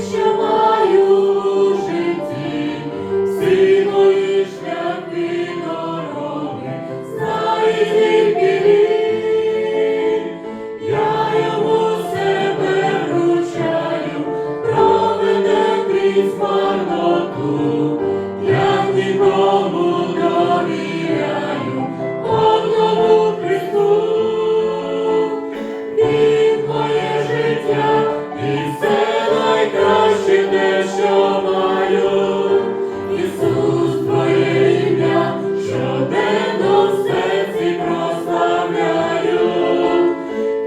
show.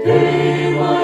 Ти моя